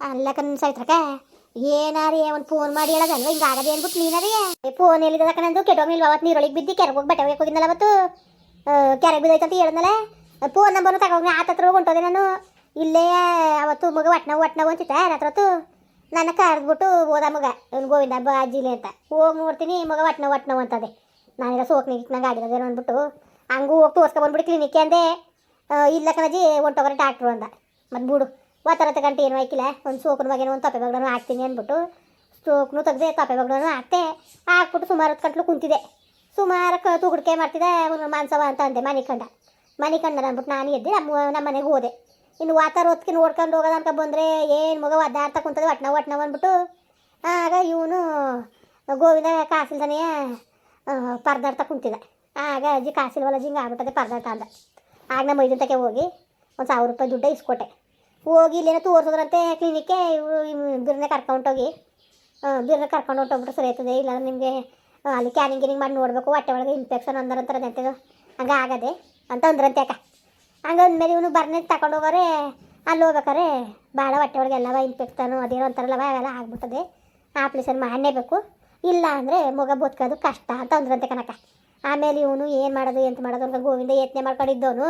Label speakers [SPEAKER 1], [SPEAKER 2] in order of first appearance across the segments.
[SPEAKER 1] ಅಲ್ಲ ಕಣ್ ಏನಾರೇ ಒಂದು ಫೋನ್ ಮಾಡಿ ಹೇಳೋದಲ್ವ ಹಿಂಗೆ ಆಗದೆ ಅಂದ್ಬಿಟ್ಟು ನೀನಾರೇ? ಫೋನ್ ಎಲ್ಲಿದ ಕಣಂದು ಕೆಟ್ಟೋಗ್ಲಿಲ್ವ ಅವತ್ತು ನೀರೊಳಗೆ ಬಿದ್ದು ಕೆರೆಗೆ ಹೋಗಿ ಬಟ್ಟೆ ಒಗೆಯಕ್ಕೆ ಅವತ್ತು? ಕೆರೆಗೆ ಬಿದ್ದೈತೆ ಅಂತ ಹೇಳಿದ್ನಲ್ಲ ಫೋನ್ ನಂಬರ್ನು ತಗೊಂಡು ಆತ ಹತ್ರ ಹೊಂಟೋದೆ ನಾನು. ಇಲ್ಲೇ ಅವತ್ತು ಮಗ ಒಟ್ನವು ಒಟ್ನವು ಅಂತಿತ್ತ ರಾತ್ರ ನನ್ನ ಕರೆದ್ಬಿಟ್ಟು ಹೋದ ಮಗ. ಅವ್ನು ಗೋವಿಂದ ಹಬ್ಬ ಅಜ್ಜಿಲೆ ಅಂತ. ಹೋಗಿ ನೋಡ್ತೀನಿ, ಮಗ ಒಟ್ನವು ಒಟ್ನವು ಅಂತದೆ. ನಾನೆಲ್ಲ ಸೋಕ್ನಿ ನಂಗೆ ಆಗಿರೋದೇನೋ ಅಂದ್ಬಿಟ್ಟು. ಹಂಗೂ ಹೋಗಿ ತೋರ್ಸ್ಕೊಬಂದ್ಬಿಟ್ಟು ಕ್ಲಿನಿಕ್ ಅಂದೆ. ಇಲ್ಲ ಕಣಜಿ ಹೊಂಟೋಗ್ರೆ ಡಾಕ್ಟ್ರು ಅಂದ. ಮತ್ತು ಬಿಡು. ವಾತಾವರಣ ಗಂಟೆ ಏನು ಹಾಕಿಲ್ಲ ಒಂದು ಸೋಕನ ಮಗೇನೋ ಒಂದು ತಪ್ಪೆ ಬಗ್ಡನು ಹಾಕ್ತೀನಿ ಅಂದ್ಬಿಟ್ಟು ಸೋಕ್ನು ತೆಗ್ದೆ ತಪ್ಪೆ ಬಗ್ಡನು ಹಾಕ್ತೆ. ಹಾಕ್ಬಿಟ್ಟು ಸುಮಾರು ಹತ್ತು ಗಂಟ್ಲು ಕುಂತಿದೆ ಸುಮಾರು ಕ ತೂಗುಡ್ಕೆ ಮಾಡ್ತಿದ್ದೆ ಅವ್ನು ಮಾನ್ಸವ ಅಂತ ಅಂದೆ ಮನೆ ಕಂಡ. ಮನೆ ಕಂಡ ಅಂದ್ಬಿಟ್ಟು ನಾನು ಎದ್ದೆ ನಮ್ಮ ನಮ್ಮ ಮನೆಗೆ ಹೋದೆ. ಇನ್ನು ವಾತಾರ ಹೊತ್ತಿಗೆ ನೋಡ್ಕೊಂಡು ಹೋಗೋದು ಅಂತ ಬಂದರೆ ಏನು ಮಗ ಒದ್ದಾಡ್ತಾ ಕುಂತದೆ, ವಟ್ನ ಒಟ್ನವ್ ಅಂದ್ಬಿಟ್ಟು ಆಗ ಇವನು ಗೋವಿಂದ ಕಾಸಿಲ್ದನೆಯ ಪರ್ದಾರ್ಥ ಕುಂತಿದ್ದ. ಆಗ ಅಜ್ಜಿ ಕಾಸಿಲ್ವಲ್ಲ ಹಿಂಗೆ ಆಗ್ಬಿಟ್ಟದೆ ಪರ್ದಾರ್ಥ ಅಂದ. ಆಗ ನಮ್ಮ ಮೈದಂತಕ್ಕೆ ಹೋಗಿ ಒಂದು ಸಾವಿರ ರೂಪಾಯಿ ದುಡ್ಡು ಇಸ್ಕೊಟ್ಟೆ. ಹೋಗಿ ಇಲ್ಲೇನೋ ತೋರಿಸಿದ್ರಂತೆ ಕ್ಲಿನಿಕ್ಗೆ ಇವರು ಬಿರ್ನೆ ಕರ್ಕೊಂಡೋಗಿ ಬಿರ್ನೆ ಕರ್ಕೊಂಡು ಹೊಂಟೋಗ್ಬಿಟ್ಟು ಸರಿ ಆಯ್ತದೆ. ಇಲ್ಲ ನಿಮಗೆ ಅಲ್ಲಿ ಕ್ಯಾನಿಂಗ್ ಗಿನಿಂಗ್ ಮಾಡಿ ನೋಡಬೇಕು. ಹೊಟ್ಟೆ ಒಳಗೆ ಇನ್ಫೆಕ್ಷನ್ ಅಂದ್ರಂತಾರೆ ನೆಂತದು ಹಂಗೆ ಆಗದೆ. ಅಂತ ಅಂದ್ರಂತೆ ಅಕ್ಕ. ಹಂಗೆ ಅಂದಮೇಲೆ ಇವನು ಬರ್ನೆ ತಗೊಂಡು ಹೋಗೋರೆ. ಅಲ್ಲಿ ಹೋಗ್ಬೇಕಾರೆ ಭಾಳ ಹೊಟ್ಟೆ ಒಳಗೆ ಎಲ್ಲವ ಇನ್ಫೆಕ್ಷನು ಅದೇನೋ ಅಂತಾರಲ್ಲವ, ಅವೆಲ್ಲ ಆಗ್ಬಿಟ್ಟದೆ. ಆಪ್ರೇಷನ್ ಮಾಡಲೇಬೇಕು ಇಲ್ಲ ಅಂದರೆ ಮಗ ಬದುಕೋದು ಕಷ್ಟ ಅಂತ ಅಂದ್ರಂತೆ ಕನಕ ಆಮೇಲೆ ಇವನು ಏನು ಮಾಡೋದು, ಎಂತ ಮಾಡೋದು ಅಂತ ಗೋವಿಂದ ಯತ್ನೆ ಮಾಡ್ಕೊಂಡಿದ್ದವನು.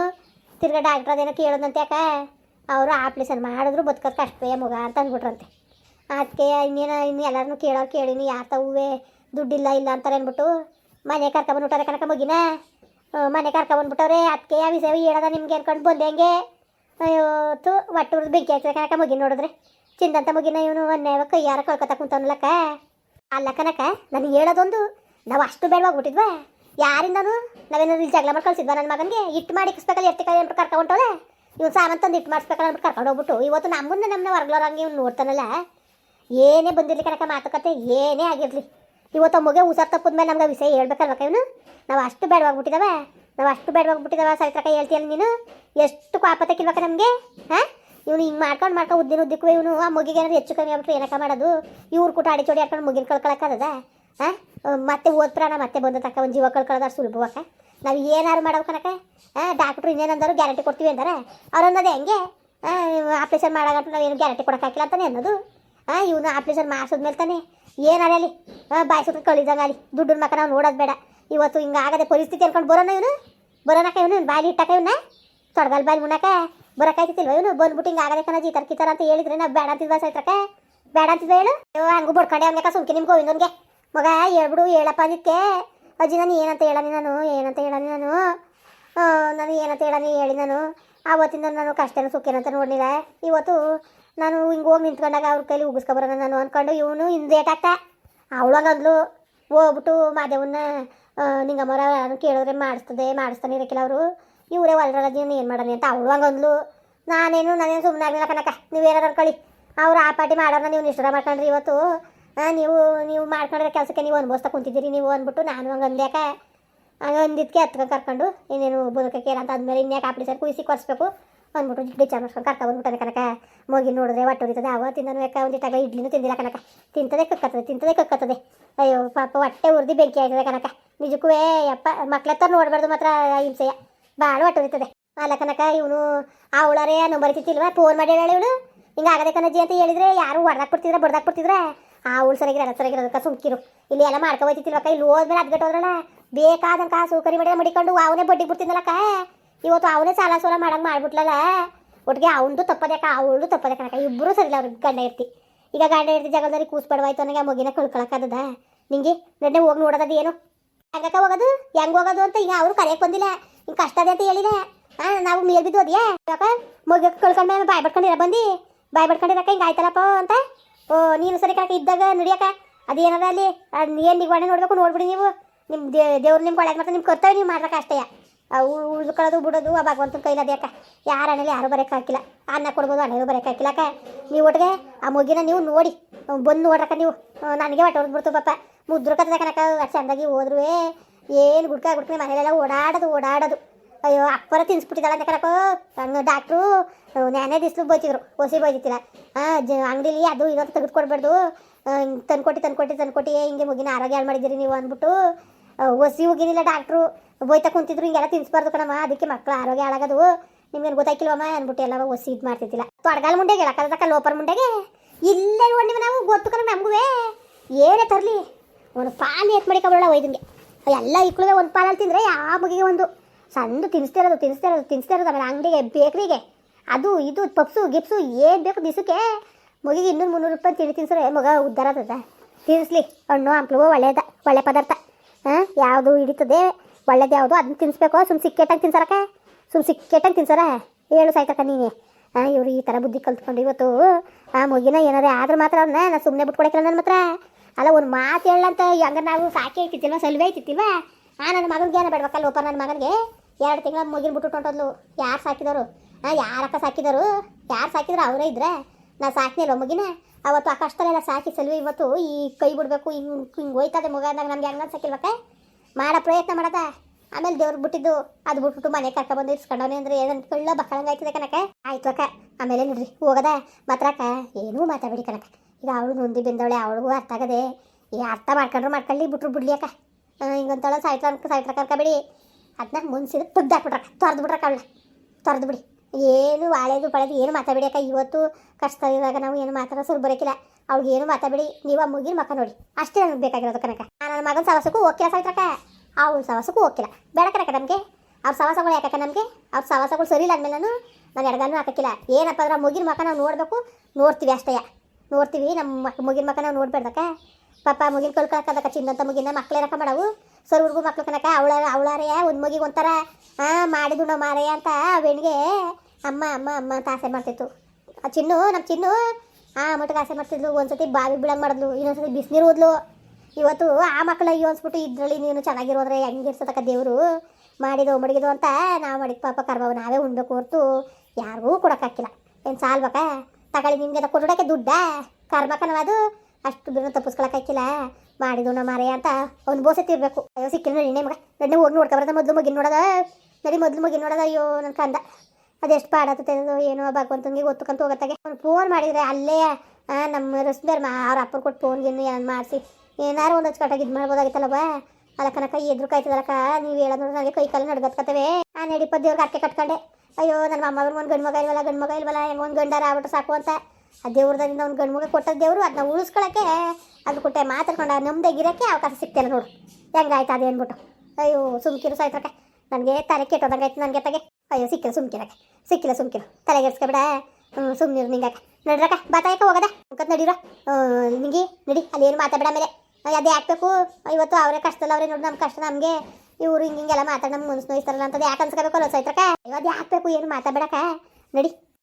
[SPEAKER 1] ತಿರ್ಗಾ ಡಾಕ್ಟ್ರ್ ಅದೇನೋ ಕೇಳೋದಂತೆ ಯಾಕ ಅವರು ಆಪ್ರೇಷನ್ ಮಾಡಿದ್ರು ಬದುಕೋದು ಕಷ್ಟವೇ ಮಗ ಅಂತ ಅಂದ್ಬಿಟ್ರಂತೆ. ಅದಕ್ಕೆ ಇನ್ನೇನು, ಇನ್ನು ಎಲ್ಲರನ್ನೂ ಕೇಳೋರು ಕೇಳೀನಿ, ಯಾರ ತವೇ ದುಡ್ಡಿಲ್ಲ, ಇಲ್ಲ ಅಂತಾರೆ ಅಂದ್ಬಿಟ್ಟು ಮನೆ ಕರ್ಕೊಂಬಂದ್ಬಿಟ್ಟಾರೆ ಕನಕ ಮಗಿನ ಮನೆ ಕರ್ಕೊಂಬಂದ್ಬಿಟ್ಟವ್ರೆ, ಅದಕ್ಕೆ ಆ ವಿಷಯ ಹೇಳದ ನಿಮ್ಗೆ ಅನ್ಕೊಂಡು ಬಂದೆ ಹಂಗೆ. ತು ಒಟ್ಟು ಉರ್ದು ಬೆಂಕಿ ಹಾಕ್ತಾರೆ ಕನಕ ಮಗಿನ ನೋಡಿದ್ರೆ. ಚಿಂದಂತ ಮಗಿನ ಇವನು ಅನ್ಯಾಯ ಕೈಯಾರ ಕಳ್ಕೊತ ಕುಂತವನಲ್ಲಕ್ಕ ಅಲ್ಲ ಕನಕ ನನಗೆ ಹೇಳೋದೊಂದು. ನಾವು ಅಷ್ಟು ಬೇಡವಾಗ್ಬಿಟ್ಟಿದ್ವಾ ಯಾರಿಂದನು? ನಾವೇನಾದ್ರು ಜಗಳ ಮಾಡಿ ಕಳ್ಸಿದ್ವಾ ನನ್ನ ಮಗನಿಗೆ? ಇಟ್ಟು ಮಾಡಿ ಕಿಸ್ಬೇಕಲ್ಲಿ ಎತ್ತಿ ಕೈ ಅಂದ್ಬಿಟ್ಟು ಕರ್ಕೊಂಡು ಹೊಂಟೋಳೆ ಇವ್ನು ಸಾಮಾನು ತಂದು ಇಟ್ಟು ಮಾಡಿಸ್ಬೇಕಲ್ಲ ಅಂದ್ಬಿಟ್ಟು ಕರ್ಕೊಂಡು ಹೋಗ್ಬಿಟ್ಟು. ಇವತ್ತು ನಮ್ಮನ್ನ ನಮ್ಮನ್ನ ಹೊರಗ್ಲೋರಂಗೆ ಇವ್ನು ನೋಡ್ತಾನಲ್ಲ, ಏನೇ ಬಂದಿರಲಿ ಕಣಕ ಮಾತುಕತೆ, ಏನೇ ಆಗಿರಲಿ. ಇವತ್ತು ಅಮ್ಮಗೆ ಹುಷಾರ್ ತಪ್ಪದ ಮೇಲೆ ನಮ್ಗೆ ವಿಷಯ ಹೇಳ್ಬೇಕಲ್ವ ಇವನು? ನಾವು ಅಷ್ಟು ಬೇಡವಾಗ್ಬಿಟ್ಟಿದವ ನಾವು ಅಷ್ಟು ಬೇಡವಾಗ್ಬಿಟ್ಟಿದಾವ ಸೈತ್ರಕ ಹೇಳ್ತೀಯಲ್ಲ ನೀನು? ಎಷ್ಟು ಕಾಪತಕ್ಕಿಲ್ವಕ ನಮಗೆ? ಹಾಂ? ಇವನು ಹಿಂಗೆ ಮಾಡ್ಕೊಂಡು ಮಾಡ್ಕೊಂಡು ಉದ್ದಿನ ಉದ್ದಕ್ಕೂ ಇವನು, ಆ ಮಗಿಗೆ ಏನಾದ್ರು ಹೆಚ್ಚು ಕಮ್ಮಿ ಆಗ್ಬಿಟ್ರೆ ಏನಕ್ಕ ಮಾಡೋದು? ಇವ್ರು ಕೂಟ ಅಡಿ ಚೋಡಿ ಹಾಕೊಂಡು ಮುಗಿನ ಕಳ್ಕೊಳಕ್ಕದ ಹಾಂ? ಮತ್ತೆ ಓದ್ ಪ್ರಾಣ ಮತ್ತೆ ಬಂದ ತಕ್ಕ ಒಂದು ಜೀವ ಕಳ್ಕೊಳ್ಳೋದು ಸುಲಭವಾಗ ನಾವು ಏನಾರು ಮಾಡೋ ಕನಕ ಹಾಂ ಡಾಕ್ಟ್ರು ಇನ್ನೇನಂದರು ಗ್ಯಾರಂಟಿ ಕೊಡ್ತೀವಿ ಅಂತಾರೆ ಅವ್ರು ಅನ್ನೋದು ಹೆಂಗೆ? ಆಪ್ರೇಷನ್ ಮಾಡಾಗ ನಾವು ಏನು ಗ್ಯಾರಂಟಿ ಕೊಡೋಕ್ಕಾಗಿಲ್ಲ ಅಂತಾನೆ ಅನ್ನೋದು. ಹಾಂ ಇವನು ಆಪ್ರೇಷನ್ ಮಾಡಿಸಿದ್ಮೇಲೆ ತಾನೆ. ಏನಾರ ಅಲ್ಲಿ? ಹಾಂ ಬಾಯಿ ಸುತ್ತ ಕಳಿದಂಗೆ ಅಲ್ಲಿ. ದುಡ್ಡು ಮಕ್ಕ ನಾವು ನೋಡೋದು ಬೇಡ. ಇವತ್ತು ಹಿಂಗೆ ಆಗದೆ ಪರಿಸ್ಥಿತಿ ಅನ್ಕೊಂಡು ಬರೋಣ ಇವನು? ಬರೋಣಕ ಇವನು? ಬಾಯಿ ಇಟ್ಟಕ ಇವನ್ನ ತೊಡಗಲ್ ಬಾಯಿ ಮುನ್ನಕ ಬರೋಕಾಯ್ತಿಲ್ವ ಇವನು? ಬಂದ್ಬಿಟ್ಟು ಹಿಂಗೆ ಆಗದೆ ಕಣ ಜೀತರ ಥರ ಅಂತ ಹೇಳಿದ್ರೆ ನಾವು ಬೇಡ ಅಂತಿದ್ವಾ ಸೈತ್ರಕ ಬೇಡ ಅಂತಿದ್ವ ಹೇಳು? ಹಂಗೂ ಬಡ್ಕೊಂಡೆ ಅವ್ನಿಗೆ ಸುಮ್ಕೆ ನಿಮ್ಗೆ ಗೋವಿಂದನ್ಗೆ ಮಗ ಹೇಳ್ಬಿಡು, ಹೇಳಪ್ಪ ಅದಕ್ಕೆ ಅಜ್ಜಿ, ನಾನು ಏನಂತ ಹೇಳನಿ ನಾನು, ಏನಂತ ಹೇಳನಿ ನಾನು. ನಾನು ಏನಂತ ಹೇಳನಿ ಹೇಳಿ ನಾನು. ಆವತ್ತಿಂದ ನಾನು ಕಷ್ಟನೂ ಸುಖೇನಂತ ನೋಡಲಿಲ್ಲ. ಇವತ್ತು ನಾನು ಹಿಂಗೆ ಹೋಗಿ ನಿಂತ್ಕೊಂಡಾಗ ಅವ್ರ ಕೈಲಿ ಉಗಿಸ್ಕೊಬರೋಣ ನಾನು ಅಂದ್ಕೊಂಡು ಇವನು ಹಿಂದೇಟಾಕ್ತ ಅವಳಂಗಂದ್ಲು ಹೋಗ್ಬಿಟ್ಟು ಮಾದೇವನ್ನ ನಿಂಗಮ್ಮರ ಕೇಳಿದ್ರೆ ಮಾಡಿಸ್ತದೆ, ಮಾಡಿಸ್ತಾನೆ ಇರಕ್ಕಿಲ್ಲ ಅವರು. ಇವರೇ ಒಲ್ರಜೀನ ಏನು ಮಾಡೋಣ ಅಂತ ಅವಳು ಹಂಗಂದ್ಲು ನಾನೇನು ನಾನೇನು ಸುಮ್ಮನೆ ಆಗಲಿಲ್ಲ ಕನಕ ನೀವೇನಾರು ಅನ್ಕೊಳ್ಳಿ. ಅವ್ರು ಆ ಪಾರ್ಟಿ ಮಾಡೋಣ ನೀವು ನಿಷ್ಠರ ಮಾಡ್ಕೊಂಡ್ರಿ ಇವತ್ತು. ನೀವು ನೀವು ಮಾಡ್ಕೊಂಡಿರೋ ಕೆಲಸಕ್ಕೆ ನೀವು ಅನ್ಭವಿಸ್ತಾ ಕುಂತಿದ್ದೀರಿ, ನೀವು ಅಂದ್ಬಿಟ್ಟು ನಾನು ಹಂಗೆ ಅಂದ್ಯಾಕ? ಹಂಗೆ ಅಂದಿದ್ದಕ್ಕೆ ಹತ್ಕೊಂಡು ಕರ್ಕೊಂಡು ಇನ್ನೇನು ಬದುಕಕ್ಕೆ ಅಂತ ಆದ್ಮೇಲೆ ಇನ್ಯಾಕೆ ಆಪ್ಲಿ ಸರ್ ಕುಯಿಸಿ ಕೊರಿಸ್ಬೇಕು ಅಂದ್ಬಿಟ್ಟು ಚಾ ಮಾಡ್ಕೊಂಡು ಕರ್ಕೊಂಡು ಬಂದ್ಬಿಟ್ಟದೆ ಕನಕ ಮಗಿ ನೋಡಿದ್ರೆ ಹೊಟ್ಟೆ ಉರಿತದೆ. ತಿಂದನು ಯಾಕೆ ಒಂದಿಟ್ಟಾಗ ಇಡ್ಲಿನೂ ತಿಂದಿಲ್ಲ ಕನಕ ತಿಂತದೆ ಕಕ್ಕತ್ತದೆ ತಿಂತದೆ ಕಕ್ಕತ್ತದೆ ಅಯ್ಯೋ, ಪಾಪ ಹೊಟ್ಟೆ ಉರಿದು ಬೆಂಕಿ ಆಗ್ತದೆ ಕನಕ ನಿಜಕ್ಕೂ ಯಪ್ಪ ಮಕ್ಳೆತ್ತ ನೋಡಬಾರ್ದು ಮಾತ್ರ ಹಿಂಸೆಯ. ಭಾಳ ಒಟ್ಟು ಉರಿತದೆ. ಅಲ್ಲ ಕನಕ ಇವನು ಆ ಅವಳರೇ ನಂಬರ್ ತಿತ್ತಿಲ್ವಾ ಫೋನ್ ಮಾಡಿ ಹೇಳಿ ಇವಳು? ಹಿಂಗೆ ಆಗದೆ ಕನಜಿ ಅಂತ ಹೇಳಿದ್ರೆ ಯಾರು ಹೊಡ್ದಾಕ್ ಕೊಡ್ತಿದ್ರೆ, ಬಡ್ದಾಕ್ ಬಿಡ್ತಿದ್ರ ಆ ಅವಳು ಸರಿಗಿರ ಅದಕ್ಕೆ ಸುಮ್ಕಿರು. ಇಲ್ಲಿ ಎಲ್ಲ ಮಾಡ್ಕೊ ಹೋಯ್ತಿಲ್ವಕ್ಕ ಇಲ್ಲಿ ಹೋದ್ಮೇಲೆ ಅದ್ಗಟ್ಟು ಹೋದ್ರಲ್ಲ? ಬೇಕಾದಂಗೆ ಕಾಸು ಕರಿ ಮಡಿ ಮಡಿಕೊಂಡು ಅವನೇ ಬಡ್ಡಿ ಬಿಡ್ತಿದ್ನಲ್ಲಕ್ಕ? ಇವತ್ತು ಅವನೇ ಸಾಲ ಸೋಲ ಮಾಡಂಗೆ ಮಾಡ್ಬಿಟ್ಲಲ್ಲ? ಒಟ್ಟಿಗೆ ಅವನದು ತಪ್ಪದೇಕ ಅವಳು ತಪ್ಪದೆ ಕಣಕ ಇಬ್ಬರು ಸರಿಲ್ಲ ಅವ್ರಿಗೆ ಗಂಡ ಇರ್ತಿ ಈಗ ಗಂಡ ಇರ್ತಿ ಜಾಗದಲ್ಲಿ ಕೂಸ್ಬೇಡವಾಯ್ತು ನನಗೆ ಆ ಮಗಿನ ಕಳ್ಕೊಳಕ್ಕದ ನಿಂಗೆ, ನೆನ್ನೆ ಹೋಗಿ ನೋಡೋದದು ಏನು? ಹೆಂಗಕ್ಕ ಹೋಗೋದು? ಹೆಂಗೆ ಹೋಗೋದು ಅಂತ ಈಗ ಅವ್ರು ಕರೆಯಕ್ಕೆ ಬಂದಿಲ್ಲ. ಹಿಂಗೆ ಕಷ್ಟ ಅದೇ ಅಂತ ಹೇಳಿದೆ. ಹಾಂ ನಾವು ಮೇಲ್ ಬಿದ್ದು ಅದೇ ಮಗ ಕಳ್ಕೊಂಡ್ಮೇಲೆ ಬಾಯ್ ಬಡ್ಕೊಂಡಿರ ಬಂದು? ಬಾಯ್ ಬಡ್ಕೊಂಡಿರಕ್ಕ, ಹಿಂಗೆ ಆಯ್ತಲ್ಲಪ್ಪ ಅಂತ? ಓ, ನೀನು ಸರಿ ಕಾಕ ಇದ್ದಾಗ ನಡಿಯಕ? ಅದೇನದ ಅಲ್ಲಿ? ಏನು ನಿಗ್ವಾಣೆ ನೋಡ್ಬೇಕು ನೋಡ್ಬಿಡಿ ನೀವು. ನಿಮ್ಮ ದೇವ್ರು ನಿಮ್ಗೆ ಒಳಗೆ ಮತ್ತೆ ನಿಮ್ಮ ಕರ್ತವ್ಯ ನೀವು ಮಾಡ್ಬೇಕು ಅಷ್ಟೇ. ಅವು ಉಳ್ಕೊಳ್ಳೋದು ಬಿಡೋದು, ಆ ಭಗವಂತನ ಕೈಲಿ ಅದ್ಯಾಕ? ಯಾರ ಹಣೆಲಿ ಯಾರು ಬರೋಕೆ ಹಾಕಿಲ್ಲ. ಅನ್ನ ಕೊಡ್ಬೋದು ಹಣೆಗೂ ಬರೋಕೆ ಹಾಕಿಲ್ಲ ಅಕ್ಕ. ನೀವು ಒಟ್ಟಿಗೆ ಆ ಮಗಿನ ನೀವು ನೋಡಿ. ಬಂದು ನೋಡ್ರಕ್ಕ ನೀವು. ನನಗೆ ಹೊಟ್ಟೆ ಹೊಡೆದ್ಬಿಡ್ತು ಪಾಪ. ಮುದ್ರಕ್ಕ ಕನಕ ಚಂದಾಗಿ ಹೋದ್ರು. ಏನು ಗುಡ್ಕ ಗುಡ್ಕ ಮನೆಯಲ್ಲೆಲ್ಲ ಓಡಾಡೋದು ಓಡಾಡೋದು. ಅಯ್ಯೋ ಅಪ್ಪರ ತಿನ್ಸ್ಬಿಟ್ಟಿದ್ದಾಳೆ ಅಂತ ಕರಕೋ ಡಾಕ್ಟ್ರು ನಾನೇ ದಿಸ್ಲು ಬೈತಿದ್ರು ಹೊಸಿ ಬೈತಿಲ್ಲ ಹಾಂ ಅಂಗಡಿಲಿ ಅದು ಇದೊಂದು ತೆಗೆದುಕೊಡ್ಬಾರ್ದು. ತಂದ್ಕೊಟ್ಟು ತಂದ್ಕೊಟ್ಟು ತಂದ್ಕೊಟ್ಟು, ಹಿಂಗೆ ಮುಗಿನ ಆರೋಗ್ಯ ಹಾಳು ಮಾಡಿದ್ದೀರಿ ನೀವು ಅಂದ್ಬಿಟ್ಟು ಒಸಿ ಹೋಗಿನಿಲ್ಲ ಡಾಕ್ಟ್ರು ಬೈತಾ ಕುಂತಿದ್ರು, ಹಿಂಗೆಲ್ಲ ತಿನ್ಸ್ಬಾರ್ದು ಕಣಮ್ಮ. ಅದಕ್ಕೆ ಮಕ್ಕಳು ಆರೋಗ್ಯ ಹಾಳಾಗೋದು. ನಿಮ್ಗೇನು ಗೊತ್ತಾಯ್ಕಿಲ್ವಮ್ಮ ಅಂದ್ಬಿಟ್ಟು ಎಲ್ಲ ಒಸಿ ಇದು ಮಾಡ್ತಿದ್ದಿಲ್ಲ. ತೊಡಗಾಲ ಮುಂಡೆಗೆ ಹೇಳಕ್ಕದಕ್ಕ ಲೋಪರ್ ಮುಂಡೆಗೆ. ಇಲ್ಲೇ ನೋಡಿವ ನಾವು ಗೊತ್ತು ಕಣ ನಮಗೂ ಏನೇ ತರಲಿ. ಒಂದು ಪಾನ್ ಎತ್ ಮಾಡಿ ಕಬಳ ಒಯ್ದಂಗೆ. ಎಲ್ಲ ಇಕ್ಕಳುವೆ ಒಂದು ಪಾಲಲ್ಲಿ ತಿಂದರೆ ಯಾವ ಮಗಿಗೆ ಒಂದು. ಸಣ್ಣ ತಿನ್ನಿಸ್ತಿರೋದು ತಿನ್ನಿಸ್ತಾ ಇರೋದು ಆಮೇಲೆ ಅಂಗಡಿಗೆ ಬೇಕ್ರಿಗೆ ಅದು, ಇದು, ಪಪ್ಸು, ಗಿಪ್ಸು, ಏನು ಬೇಕು ದಿಸಕ್ಕೆ ಮಗಿಗೆ ಇನ್ನೂರು ಮುನ್ನೂರು ರೂಪಾಯಿ ತಿಳಿ ತಿನ್ಸ್ರೆ ಮಗ ಉದ್ಧಾರ ಆಗ್ತದೆ? ತಿನ್ನಿಸ್ಲಿ ಹಣ್ಣು, ಹಂಪ್ಲು ಒಳ್ಳೆಯದ ಒಳ್ಳೆ ಪದಾರ್ಥ. ಹಾಂ, ಯಾವುದು ಹಿಡಿತದೆ, ಒಳ್ಳೇದು ಯಾವುದು ಅದನ್ನ ತಿನ್ನಿಸ್ಬೇಕು ಸುಮ್ ಸಿಕ್ಕೇಟಾಗಿ ತಿನ್ಸರಕ ಸುಮ್ ಸಿಕ್ಕೇಟಾಗಿ ತಿನ್ಸರ? ಹೇಳು ಸಾಯ್ತಕ್ಕ ನೀನೆ. ಹಾಂ, ಇವರು ಈ ಥರ ಬುದ್ಧಿ ಕಲ್ತ್ಕೊಂಡು ಇವತ್ತು. ಆ, ಮಗಿನ ಏನಾರೇ ಆದ್ರೆ ಮಾತ್ರ ಅವ್ರನ್ನ ನಾನು ಸುಮ್ಮನೆ ಬಿಟ್ಕೊಡಕ್ಕಿಲ್ಲ ನನ್ನ ಮಾತ್ರ ಅಲ್ಲ, ಒಂದು ಮಾತು ಹೇಳಂತ ಹಂಗ ನಾವು ಸಾಕಿ ಐತಿತ್ತಿಲ್ವ ಸಲ್ವೆ ಐತಿತ್ತಿಲ್ವ ಆ, ನನ್ನ ಮಗನಿಗೆ ಏನೋ ಬೇಡಬೇಕಲ್ಲ ಒಪ್ಪ ನನ್ನ ಮಗನಿಗೆ? ಎರಡು ತಿಂಗಳ ಮುಗಿನ ಬಿಟ್ಟು ಹೊಂಟೋದ್ಲು ಯಾರು ಸಾಕಿದವರು ಹಾಂ ಯಾರಕ್ಕ ಸಾಕಿದರು? ಯಾರು ಸಾಕಿದ್ರು ಅವರೇ ಇದ್ರೆ. ನಾ ಸಾಕಿನಿಲ್ಲ ಮಗಿನ? ಅವತ್ತು ಆ ಕಷ್ಟದಲ್ಲೆಲ್ಲ ಸಾಕಿ ಸಲ್ವಿ ಇವತ್ತು ಈ ಕೈ ಬಿಡಬೇಕು, ಹಿಂಗೆ ಹಿಂಗೆ ಹೋಯ್ತದೆ ಮಗ ಅಂದಾಗ ನಮ್ಗೆ ಹೆಂಗ ಸಾಕಿಲ್ವಕ್ಕ ಮಾಡೋ ಪ್ರಯತ್ನ ಮಾಡದ. ಆಮೇಲೆ ದೇವ್ರಿಗೆ ಬಿಟ್ಟಿದ್ದು, ಅದು ಬಿಟ್ಬಿಟ್ಟು ಮನೆ ಕರ್ಕೊಬಂದು ಇಸ್ಕೊಂಡವನಿ ಅಂದ್ರೆ ಏನಂತ ಕಳ್ಳ ಬಕ್ಕಳಂಗ ಕನಕ ಆಯ್ತು ಅಕ್ಕ, ಆಮೇಲೆ ನೋಡ್ರಿ, ಹೋಗದ. ಮಾತ್ರಕ್ಕ ಏನೂ ಮಾತಾಡಬೇಡಿ ಕನಕ ಈಗ ಅವಳು ನೊಂದಿ ಬೆಂದವಳೆ, ಅವಳಿಗೂ ಅರ್ಥ ಆಗದೆ. ಈ ಅರ್ಥ ಮಾಡ್ಕೊಂಡ್ರು ಮಾಡ್ಕೊಳ್ಳಿ, ಬಿಟ್ರು ಬಿಡ್ಲಿ ಅಕ್ಕ. ಹಿಂಗಂತಳ ಸಾಯ್ತ್ರ ಸಾಯ್ತ್ರ ಕರ್ಕೊಬೇಡಿ. ಅದನ್ನ ಮುನ್ಸಿದ ತುಗ್ದು ಹಾಕ್ಬಿಟ್ರಕ್ಕ ತೊರೆದು ಬಿಟ್ರಕ್ಕ ಅವಳ ತೊರೆದು ಬಿಡಿ. ಏನು ವಾಳೆದು ಪಳೆದು ಏನು ಮಾತಾಡಬೇಡಿ ಅಕ್ಕ. ಇವತ್ತು ಕಷ್ಟ ಇವಾಗ ನಾವು ಏನು ಮಾತಾಡೋ ಸುರು ಬರೋಕ್ಕಿಲ್ಲ ಅವ್ಳಿಗೆ ಏನು ಮಾತಾಡಬೇಡಿ. ನೀವು ಆ ಮುಗಿನ ಮಕ್ಕ ನೋಡಿ. ಅಷ್ಟೇ ನನಗೆ ಬೇಕಾಗಿರೋದು ಕನಕ ನನ್ನ ಮಗನ ಸವಸಕ್ಕೂ ಹೋಗಿಲ್ಲ ಸಾಯ್ತ್ರಕ್ಕ ಅವ್ಳ ಸವಸಕ್ಕೂ ಓಕಿಲ್ಲ ಬೇಡ ಕನಕ ನಮಗೆ ಅವ್ರ ಸವಾಸಗಳು ಯಾಕಕ್ಕ ನಮಗೆ ಅವ್ರ ಸವಾಸಗಳು ಸರಿ ಇಲ್ಲ ಅಂದಮೇಲೆ ನಾನು ನಾನು ಎಡಗಾನು ಹಾಕಕ್ಕಿಲ್ಲ ಏನಪ್ಪ ಅಂದ್ರೆ ಮುಗಿನ ಮಕ್ಕ ನಾವು ನೋಡಬೇಕು. ನೋಡ್ತೀವಿ ಅಷ್ಟೇ. ನೋಡ್ತೀವಿ. ನಮ್ಮ ಮುಗಿನ ಮಕ್ಕ ನಾವು ನೋಡ್ಬೇಡ್ದಕ್ಕ. ಪಾಪ ಮುಗಿನ ಕಲ್ಕೊಳಕ್ಕದಕ್ಕ ಚಿನ್ನಂತ ಮುಗಿನ ಮಕ್ಕಳೇ ರಕ ಮಾಡವು. ಸರ್ ಹುಡುಗು ಮಕ್ಳು ಕನಕ ಅವಳ ಅವಳಾರೇ, ಒಂದು ಮಗಿಗೆ ಒಂಥರ ಹಾಂ ಮಾಡಿದ್ದು ನಾವು ಮಾರಯ್ಯ ಅಂತ ಬೆಣ್ಣಿಗೆ ಅಮ್ಮ ಅಮ್ಮ ಅಮ್ಮ ಅಂತ ಆಸೆ ಮಾಡ್ತಿತ್ತು. ಆ ಚಿನ್ನು ನಮ್ಮ ಚಿನ್ನು, ಆ ಮಟ್ಟಿಗೆ ಆಸೆ ಮಾಡ್ತಿದ್ಲು. ಒಂದ್ಸತಿ ಬಾವಿ ಬೀಳಂಗೆ ಮಾಡಿದ್ಲು, ಇನ್ನೊಂದ್ಸತಿ ಬಿಸಿನೀರು ಓದ್ಲು. ಇವತ್ತು ಆ ಮಕ್ಳು ಅಯ್ಯೋ ಅನ್ಸ್ಬಿಟ್ಟು ಇದ್ರಲ್ಲಿ ನೀನು ಚೆನ್ನಾಗಿರೋದ್ರೆ ಹೆಂಗಿರ್ಸತಕ್ಕ ದೇವರು? ಮಾಡಿದೋ ಮಡಗಿದು ಅಂತ ನಾವು ಮಾಡಿದ ಪಾಪ ಕರ್ಬಾವು ನಾವೇ ಉಣ್ಬೇಕು ಹೊರ್ತು ಯಾರಿಗೂ ಕೊಡೋಕ್ಕಾಗಿಲ್ಲ ಏನು ಸಾಲ್ಬೇಕಾ ತಗೊಳ್ಳಿ ನಿಮಗೆ ಕೊಡೋಡಕ್ಕೆ ದುಡ್ಡ? ಕರ್ಮಕನವ ಅದು ಅಷ್ಟು ದುಡ್ಡು ತಪ್ಪಿಸ್ಕೊಳಕ್ಕಾಗಿಲ್ಲ ಮಾಡಿದ್ದು ನಮ್ಮ ಮಾರೇ ಅಂತ ಅವ್ನು ತಿರ್ಬೇಕು. ಅಯ್ಯೋ, ಸಿಕ್ಕಿಲ್ಲ ನಡಿ ಮಗ. ನಡಿ ಹೋಗಿ ನೋಡ್ಕೊಬಾರ್ದ ಮೊದಲು ಮಗಿನ ನೋಡೋದ. ನಡಿ ಮೊದಲು ಮಗಿನ ನೋಡೋದ. ಅಯ್ಯೋ ನನ್ನ ಕಂದ. ಅದೆಷ್ಟು ಪಾಡತ್ತೆ ಏನೋ ಭಗವಂತನಿಗೆ ಗೊತ್ತಕಂತ ಹೋಗತ್ತಾಗೆ. ಅವ್ನು ಫೋನ್ ಮಾಡಿದ್ರೆ ಅಲ್ಲೇ ನಮ್ಮ ರಸ್ಮೇರ್ ಮಾ ಅವ್ರ ಅಪ್ಪನ ಕೊಟ್ಟು ಫೋನ್ ಗಿನ್ನು ಏನು ಮಾಡಿಸಿ. ಏನಾರು ಒಂದು ಹಚ್ಕಟ್ಟಾಗಿ ಇದು ಮಾಡ್ಬೋದಾಗಿತ್ತಲ್ಲವ ಅಲ್ಲ ಕನಕ ಎದ್ರು ಕಾಯ್ತದಲ್ಲಕ್ಕ ನೀವು ಹೇಳೋದು ನನಗೆ ಕೈ ಕಾಲು ನಡ್ಗತ್ಕತ್ತವೆ. ಆ ನಡಿಪದ್ದೇವ್ರಿಗೆ ಅಕ್ಕೆ ಕಟ್ಕೊಂಡೆ. ಅಯ್ಯೋ ನನ್ನ ಅಮ್ಮವ್ರಿಗೆ ಒಂದು ಗಂಡು ಮಗ ಇಲ್ವಲ್ಲ, ಗಂಡು ಮಗ ಇಲ್ವಲ್ಲ, ಹೆಂಗೆ ಒಂದು ಗಂಡಾರ ಆಗ್ಬಿಟ್ಟು ಸಾಕು ಅಂತ. ಆ ದೇವ್ರದಾಗಿಂದ ಅವ್ನು ಗಂಡು ಮಗ ಕೊಟ್ಟ ದೇವರು ಅದನ್ನ ಉಳಿಸ್ಕೊಳಕ್ಕೆ ಅದು ಕೊಟ್ಟೆ ಮಾತಾಡ್ಕೊಂಡು ನಮ್ದಾಗಿರೋಕ್ಕೆ ಅವಕಾಶ ಸಿಗ್ತಿಲ್ಲ ನೋಡು. ಹೆಂಗಾಯ್ತು ಅದು ಅಂದ್ಬಿಟ್ಟು. ಅಯ್ಯೋ, ಸುಮ್ಕಿರು ಸಾಯ್ತ್ರಕ್ಕ. ನನಗೆ ತಲೆ ಕೆಟ್ಟೋದಂಗಾಯ್ತು ನನಗೆ ತಗೆ. ಅಯ್ಯೋ ಸಿಕ್ಕಿಲ್ಲ ಸುಮ್ಕಿರಕ್ಕೆ. ಸಿಕ್ಕಿಲ್ಲ ಸುಮ್ಕಿರು. ತಲೆಗೆಡ್ಸ್ಕೊಬೇಡ ಹ್ಞೂ ಸುಮ್ಮನಿರು ನಿಂಗಾಕ ನಡ್ರಕ್ಕ ಬಾತಾಯಕ ಹೋಗದ? ಅಂಕತ್ ನಡೀರ? ನಿಂಗೆ, ನಡಿ. ಅಲ್ಲಿ ಏನು ಮಾತಾಡಬೇಡ ಮೇಲೆ ಅದೇ ಹಾಕ್ಬೇಕು ಇವತ್ತು ಅವರೇ ಅಲ್ಲ ಅವರೇ ನೋಡಿ ನಮ್ಮ ಕಷ್ಟ ನಮಗೆ. ಇವರು ಹಿಂಗೆ ಹಿಂಗೆಲ್ಲ ಮಾತಾಡಿ ನಮ್ಗೆ ಮುನ್ಸ್ ನೋಯಿಸ್ತಾರಲ್ಲ ಅಂತದ್ದು ಯಾಕೆ ಅನ್ಸ್ಕೋಬೇಕು ಅಲ್ಲ ಸೈತ್ರಕ್ಕ ಇವತ್ತು ಹಾಕ್ಬೇಕು ಏನು ಮಾತಾಡಬೇಡಕ್ಕ. ನಡಿ.